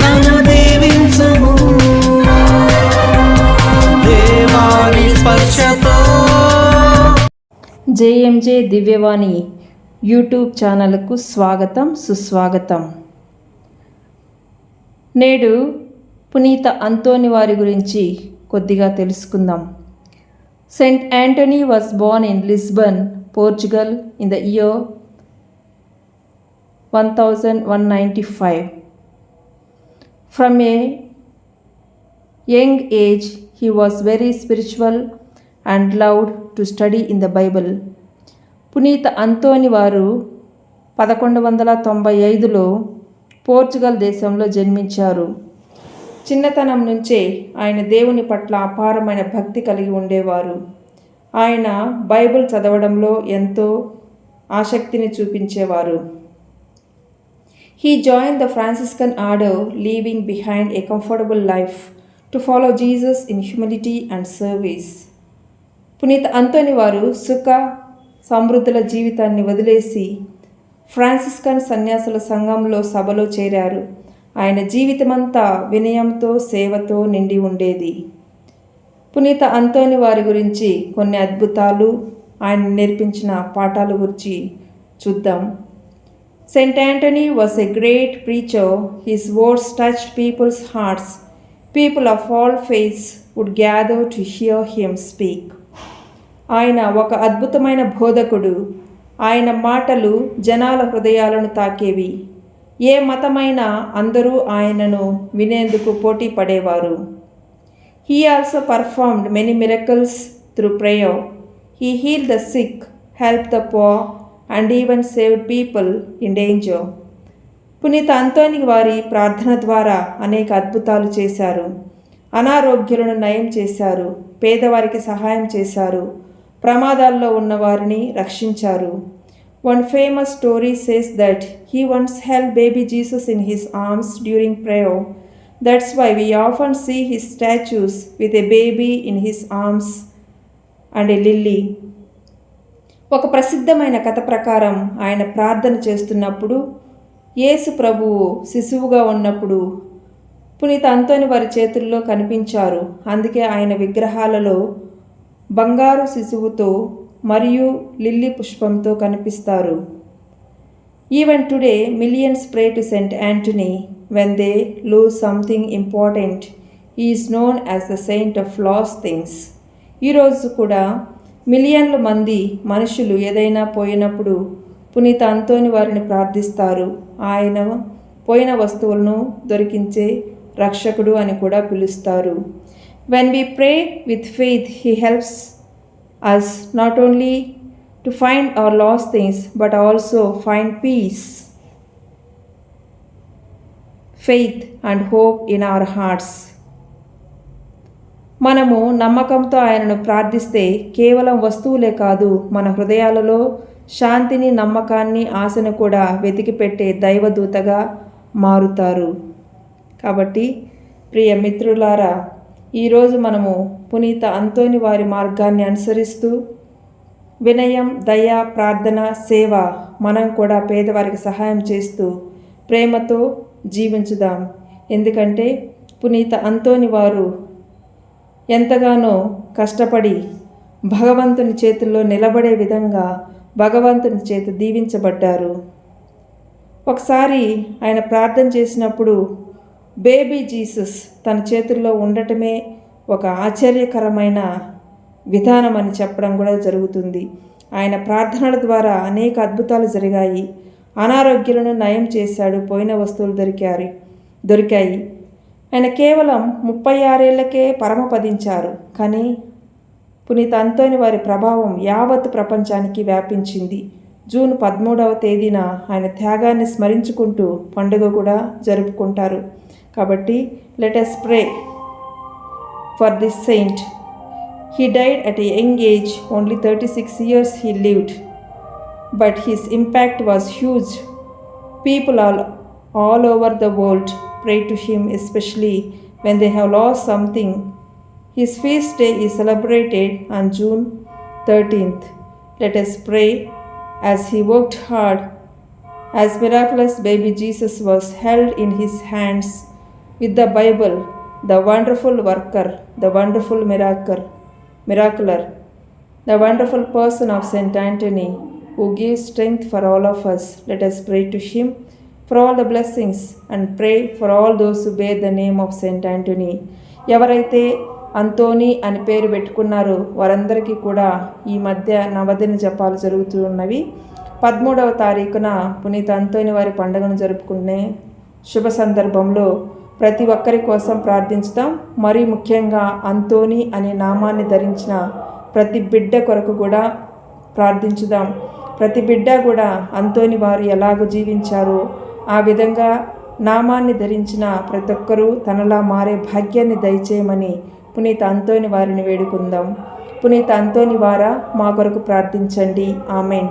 నన్ను దేవాని స్పర్శతో. జేఎంజే దివ్యవాణి యూట్యూబ్ ఛానల్కు స్వాగతం సుస్వాగతం. నేడు పునీత అంతోని వారి గురించి కొద్దిగా తెలుసుకుందాం. Saint Anthony was born in Lisbon Portugal in the year one thousand one ninety five from a young age he was very spiritual and loved to study in the Bible. పునీత అంతోని వారు పదకొండు వందల తొంభై ఐదులో Portugal దేశంలో జన్మించారు. చిన్నతనం నుంచే ఆయన దేవుని పట్ల అపారమైన భక్తి కలిగి ఉండేవారు. ఆయన బైబిల్ చదవడంలో ఎంతో ఆసక్తిని చూపించేవారు. He joined the Franciscan order, leaving behind a comfortable life to follow Jesus in humility and service. పునీత అంతోని వారు సుఖ సమృద్ధుల జీవితాన్ని వదిలేసి ఫ్రాన్సిస్కన్ సన్యాసుల సంఘంలో సభలో చేరారు. ఆయన జీవితమంతా వినయంతో సేవతో నిండి ఉండేది. పునీత అంతోని వారి గురించి కొన్ని అద్భుతాలు ఆయన నేర్పించిన పాఠాల గురించి చూద్దాం. Saint Anthony was a great preacher. His words touched people's hearts. People of all faiths would gather to hear him speak. ఆయన ఒక అద్భుతమైన బోధకుడు ఆయన మాటలు జనాల హృదయాలను తాకేవి ఏ మతమైనా అందరూ ఆయనను వినేందుకు పోటీ పడేవారు he also performed many miracles through prayer he heal the sick help the poor and even saved people in danger పునీత అంతోని వారి ప్రార్థన ద్వారా అనేక అద్భుతాలు చేశారు. అనారోగ్యులను నయం చేశారు. పేదవారికి సహాయం చేశారు. ప్రమాదాల్లో ఉన్న వారిని రక్షించారు. One famous story says that he once help baby Jesus in his arms during prayer that's why we often see his statues with a baby in his arms and a lily ఒక ప్రసిద్ధమైన కథ ప్రకారం ఆయన ప్రార్థన చేస్తున్నప్పుడు యేసు ప్రభువు శిశువుగా ఉన్నప్పుడు పునీత అంతోని వారి చేతుల్లో కనిపించారు. అందుకే ఆయన విగ్రహాలలో బంగారు శిశువుతో మరియు లిల్లీ పుష్పంతో కనిపిస్తారు. Even today millions pray to Saint Anthony when they lose something important is known as the Saint of lost things ఈరోజు కూడా మిలియన్ల మంది మనుషులు ఏదైనా పోయినప్పుడు పునీత అంతోని వారిని ప్రార్థిస్తారు. ఆయన పోయిన వస్తువులను దొరికించే రక్షకుడు అని కూడా పిలుస్తారు. When we pray with faith he helps us not only to find our lost things but also find peace faith and hope in our hearts మనము నమ్మకంతో ఆయనను ప్రార్థిస్తే కేవలం వస్తువులే కాదు మన హృదయాలలో శాంతిని నమ్మకాన్ని ఆశను కూడా వెతికి పెట్టే దైవదూతగా మారుతారు. కాబట్టి ప్రియ మిత్రులారా ఈరోజు మనము పునీత అంతోని వారి మార్గాన్ని అనుసరిస్తూ వినయం దయ ప్రార్థన సేవ మనం కూడా పేదవారికి సహాయం చేస్తూ ప్రేమతో జీవించుదాం. ఎందుకంటే పునీత అంతోని వారు ఎంతగానో కష్టపడి భగవంతుని చేతుల్లో నిలబడే విధంగా భగవంతుని చేత దీవించబడ్డారు. ఒకసారి ఆయన ప్రార్థన చేసినప్పుడు బేబీ జీసస్ తన చేతుల్లో ఉండటమే ఒక ఆశ్చర్యకరమైన విధానం అని చెప్పడం కూడా జరుగుతుంది. ఆయన ప్రార్థనల ద్వారా అనేక అద్భుతాలు జరిగాయి. అనారోగ్యాలను నయం చేశాడు. పోయిన వస్తువులు దొరికారు దొరికాయి. ఆయన కేవలం ముప్పై ఆరేళ్ళకే పరమపదించారు. కానీ పునీత అంతోని వారి ప్రభావం యావత్ ప్రపంచానికి వ్యాపించింది. జూన్ పదమూడవ తేదీన ఆయన త్యాగాన్ని స్మరించుకుంటూ పండుగ కూడా జరుపుకుంటారు. కాబట్టి let's pray for this Saint. He died at a young age only thirty six years he lived. But his impact was huge. People all all over the world pray to him, especially when they have lost something. His feast day is celebrated on June 13th. Let us pray as he worked hard As miraculous baby Jesus was held in his hands with the Bible, the wonderful worker, the wonderful miracle, miracler, the wonderful person of Saint Anthony, who gives strength for all of us. Let us pray to him for all the blessings and pray for all those who the name of of Saint ఎవరైతే Antony అని పేరు పెట్టుకున్నారో వారందరికీ కూడా ఈ మధ్య నవదిన జపాలు జరుగుతూ ఉన్నవి. పదమూడవ తారీఖున పునీత అంతోని వారి పండుగను జరుపుకునే శుభ సందర్భంలో ప్రతి ఒక్కరి కోసం ప్రార్థించుదాం మరీ ముఖ్యంగా అంతోని అనే నామాన్ని ధరించిన ప్రతి బిడ్డ కొరకు కూడా ప్రార్థించుదాం. ప్రతి బిడ్డ కూడా అంతోని వారు ఎలాగో జీవించారో ఆ విధంగా నామాన్ని ధరించిన ప్రతి ఒక్కరూ తనలా మారే భాగ్యాన్ని దయచేయమని పునీత అంతోని వారిని వేడుకుందాం. పునీత అంతోని వారా మా కొరకు ప్రార్థించండి. ఆమెన్.